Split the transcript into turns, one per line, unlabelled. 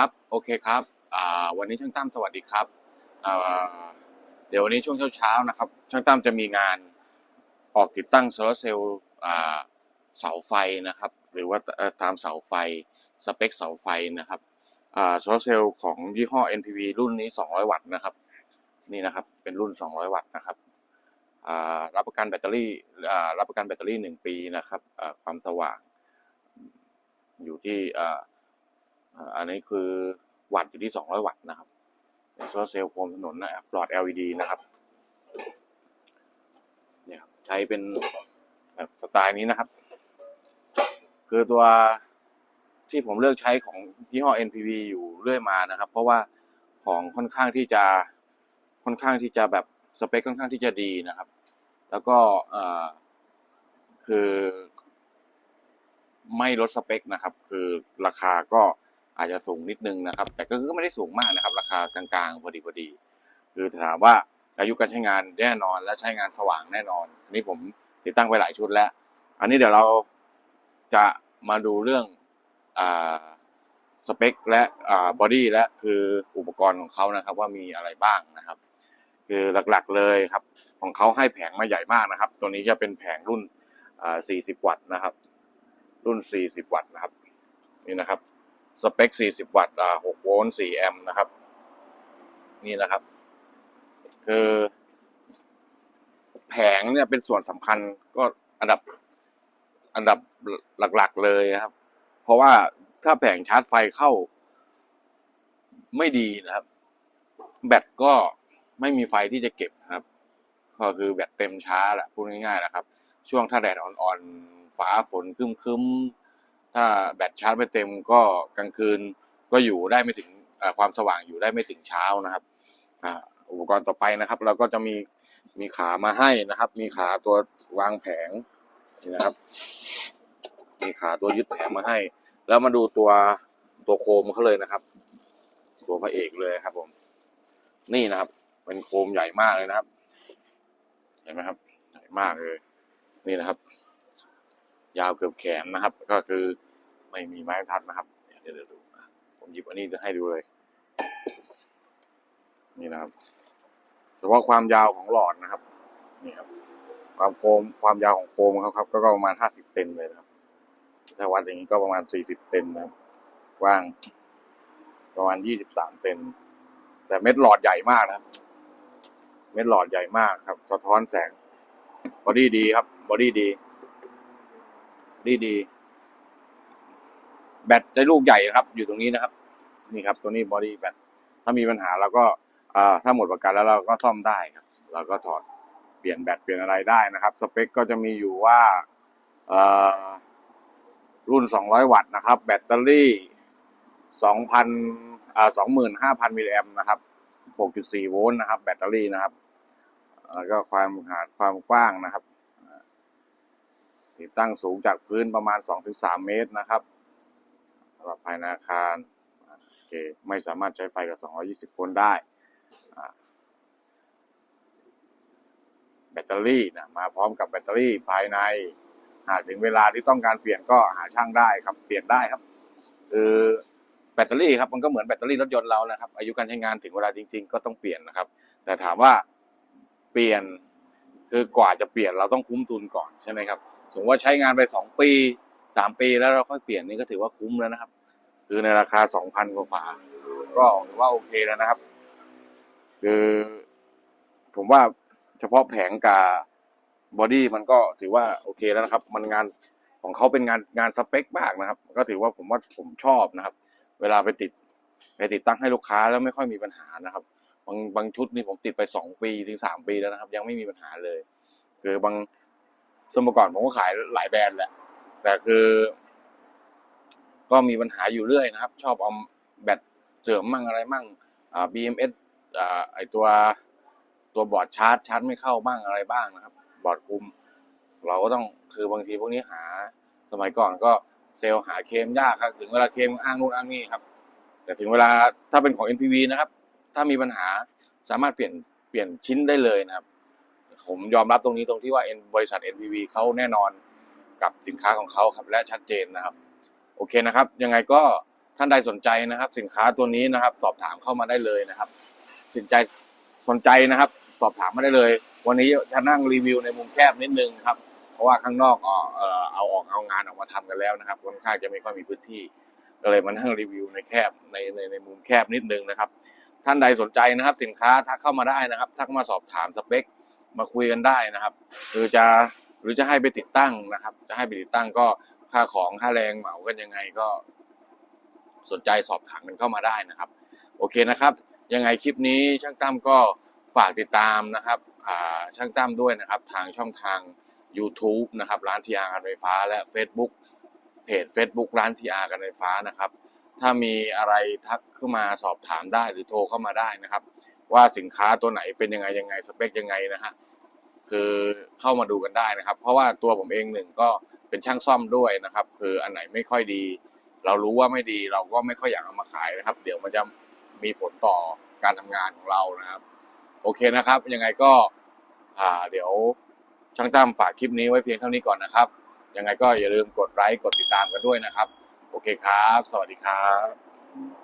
ครับ โอเคครับวันนี้ช่างตั้มสวัสดีครับ เดี๋ยววันนี้ช่วงเช้าๆนะครับ ช่างตั้มจะมีงานออกติดตั้งโซลาร์เซลล์เสาไฟนะครับ หรือว่าตามเสาไฟสเปคเสาไฟนะครับโซลาร์เซลล์ของยี่ห้อ NPV รุ่นนี้ 200 วัตต์นะครับ นี่นะครับเป็นรุ่น 200 วัตต์นะครับรับประกันแบตเตอรี่รับประกันแบตเตอรี่ 1 ปีนะครับความสว่างอยู่ที่ อันนี้คือวัตต์อยู่ที่ 200 วัตต์นะครับโซลาร์เซลล์โคมถนนนะครับหลอด LED นะครับเนี่ยใช้เป็นแบบสไตล์นี้นะครับ คือตัวที่ผมเลือกใช้ของยี่ห้อ NPV อยู่เรื่อยมานะครับ เพราะว่าของค่อนข้างที่จะค่อนข้างที่จะแบบสเปคค่อนข้างที่จะดีนะครับ แล้วก็คือ ไม่ลดสเปคนะครับ คือราคาก็ อาจจะสูงนิดนึงนะครับ แต่ก็ไม่ได้สูงมากนะครับ ราคากลางๆพอดีพอดี คือถามว่าอายุการใช้งานแน่นอนและใช้งานสว่างแน่นอนอันนี้ผมติดตั้งไปหลายชุดแล้ว อันนี้เดี๋ยวเราจะมาดูเรื่องอสเปคและบอดี้และคืออุปกรณ์ของเขานะครับ ว่ามีอะไรบ้างนะครับ คือหลักๆเลยครับ ของเขาให้แผงมาใหญ่มากนะครับ ตัวนี้จะเป็นแผงรุ่น 40 วัตต์นะครับ รุ่น 40 วัตต์นะครับ นี่นะครับ สเปค 40 วัตต์อ่า6โวลต์ 4 แอมป์นะครับ นี่นะครับ คือ แผงเนี่ยเป็นส่วนสำคัญก็อันดับอันดับหลักๆเลยนะครับ เพราะว่าถ้าแผงชาร์จไฟเข้า ไม่ดีนะครับ แบตก็ไม่มีไฟที่จะเก็บนะครับ ก็คือแบตเต็มช้าแหละพูดง่ายๆนะครับ ช่วงถ้าแดดอ่อนๆฟ้าฝนคึ้มๆ ถ้าแบตชาร์จไม่เต็มก็กลางคืนก็อยู่ได้ไม่ถึงความสว่างอยู่ได้ไม่ถึงเช้านะครับอุปกรณ์ต่อไปนะครับ เราก็จะมีมีขามาให้นะครับ มีขาตัววางแผงนี่นะครับ มีขาตัวยึดแผงมาให้ แล้วมาดูตัวตัวโคมเขาเลยนะครับ ตัวพระเอกเลยครับ ผม นี่นะครับ เป็นโคมใหญ่มากเลยนะครับ เห็นไหมครับ ใหญ่มากเลย นี่นะครับ ยาวเกือบแขนนะครับ ก็คือ ไม่มีไม้บรรทัดนะครับ เดี๋ยวเดี๋ยวดูนะผมหยิบอันนี้ให้ดูเลย นี่นะครับเฉพาะความยาวของหลอดนะครับ นี่ครับ ความโคมความยาวของโคมเขาครับ ก็ประมาณห้าสิบเซนเลยนะครับ ถ้าวัดอย่างนี้ก็ประมาณสี่สิบเซนนะกว้าง ประมาณยี่สิบสามเซนแต่เม็ดหลอดใหญ่มากนะครับเม็ดหลอดใหญ่มากครับ สะท้อนแสง บอดี้ดีครับ บอดี้ดีดีดี แบตจะลูกใหญ่ครับ อยู่ตรงนี้นะครับ นี่ครับ ตัวนี้บอดี้แบตถ้ามีปัญหาเราก็ถ้าหมดประกันแล้วเราก็ซ่อมได้ครับ เราก็ถอดเปลี่ยนแบตเปลี่ยนอะไรได้นะครับ สเปคก็จะมีอยู่ว่าเอ่อรุ่น 200 วัตต์นะครับ แบตเตอรี่ 2,000อ่า25,000มิลลิแอมนะครับ 6.4 โวลต์นะครับ แบตเตอรี่นะครับแล้วก็ความหาดความกว้างนะครับ ติดตั้งสูงจากพื้นประมาณ 2-3 เมตรนะครับ สำหรับภายในอาคารโอเคไม่สามารถใช้ไฟกับ 220โวลต์ได้ แบตเตอรี่นะมาพร้อมกับแบตเตอรี่ภายใน หากถึงเวลาที่ต้องการเปลี่ยนก็หาช่างได้ครับเปลี่ยนได้ครับ คือแบตเตอรี่ครับมันก็เหมือนแบตเตอรี่รถยนต์เรานะครับ อายุการใช้งานถึงเวลาจริง ๆ ก็ต้องเปลี่ยนนะครับ แต่ถามว่าเปลี่ยนคือกว่าจะเปลี่ยนเราต้องคุ้มทุนก่อนใช่ไหมครับสมมติว่าใช้งานไปสองปี สามปีแล้วเราค่อยเปลี่ยนนี่ก็ถือว่าคุ้มแล้วนะครับ คือในราคาสองพันกว่าฝาก็ถือว่าโอเคแล้วนะครับ คือผมว่าเฉพาะแผงกับบอดี้มันก็ถือว่าโอเคแล้วนะครับ มันงานของเขาเป็นงานงานสเปคมากนะครับ ก็ถือว่าผมว่าผมชอบนะครับ เวลาไปติดไปติดตั้งให้ลูกค้าแล้วไม่ค่อยมีปัญหานะครับ บางบางชุดนี่ผมติดไปสองปีถึงสามปีแล้วนะครับ ยังไม่มีปัญหาเลย คือบางสมัยก่อนผมก็ขายหลายแบรนด์แหละ แต่คือ ก็มีปัญหาอยู่เรื่อยนะครับ ชอบเอาแบตเสริมมั่งอะไรมั่งอ่า BMS อ่าไอตัวตัวบอร์ดชาร์จชาร์จไม่เข้าบ้างอะไรบ้างนะครับ บอร์ดคุม เราก็ต้องคือบางทีพวกนี้หา สมัยก่อนก็เซลล์หาเคมยากครับ ถึงเวลาเคมอ้างนู่นอ้างนี่ครับ แต่ถึงเวลาถ้าเป็นของ NPV นะครับ ถ้ามีปัญหาสามารถเปลี่ยนเปลี่ยนชิ้นได้เลยนะครับ ผมยอมรับตรงนี้ตรงที่ว่าบริษัท NPV เขาแน่นอน กับสินค้าของเขาครับ และชัดเจนนะครับ โอเคนะครับ ยังไงก็ท่านใดสนใจนะครับ สินค้าตัวนี้นะครับ สอบถามเข้ามาได้เลยนะครับ สนใจสนใจนะครับ สอบถามมาได้เลย วันนี้จะนั่งรีวิวในมุมแคบนิดนึงครับ เพราะว่าข้างนอกเออเอาออกเอางานออกมาทำกันแล้วนะครับค่อนข้างจะไม่ค่อยมีพื้นที่ก็เลยมานั่งรีวิวในแคบในในในมุมแคบนิดนึงนะครับ ท่านใดสนใจนะครับ สินค้าทักเข้ามาได้นะครับทักมาสอบถามสเปคมาคุยกันได้นะครับหรือจะ หรือจะให้ไปติดตั้งนะครับ จะให้ไปติดตั้งก็ค่าของค่าแรงเหมากันยังไงก็ สนใจสอบถามกันเข้ามาได้นะครับ โอเคนะครับ ยังไงคลิปนี้ช่างตั้มก็ฝากติดตามนะครับช่างตั้มด้วยนะครับ ทางช่องทาง YouTube นะครับ ร้านทีอาร์การไฟฟ้า และ Facebook เพจ Facebook ร้านทีอาร์การไฟฟ้านะครับ ถ้ามีอะไรทักเข้ามาสอบถามได้หรือโทรเข้ามาได้นะครับ ว่าสินค้าตัวไหนเป็นยังไงยังไงสเปคยังไงนะฮะ คือเข้ามาดูกันได้นะครับ เพราะว่าตัวผมเองหนึ่งก็เป็นช่างซ่อมด้วยนะครับ คืออันไหนไม่ค่อยดี เรารู้ว่าไม่ดีเราก็ไม่ค่อยอยากเอามาขายนะครับ เดี๋ยวมันจะมีผลต่อการทำงานของเรานะครับ โอเคนะครับ ยังไงก็เดี๋ยวช่างตั้มฝากคลิปนี้ไว้เพียงเท่านี้ก่อนนะครับ ยังไงก็อย่าลืมกดไลค์กดติดตามกันด้วยนะครับ โอเคครับ สวัสดีครับ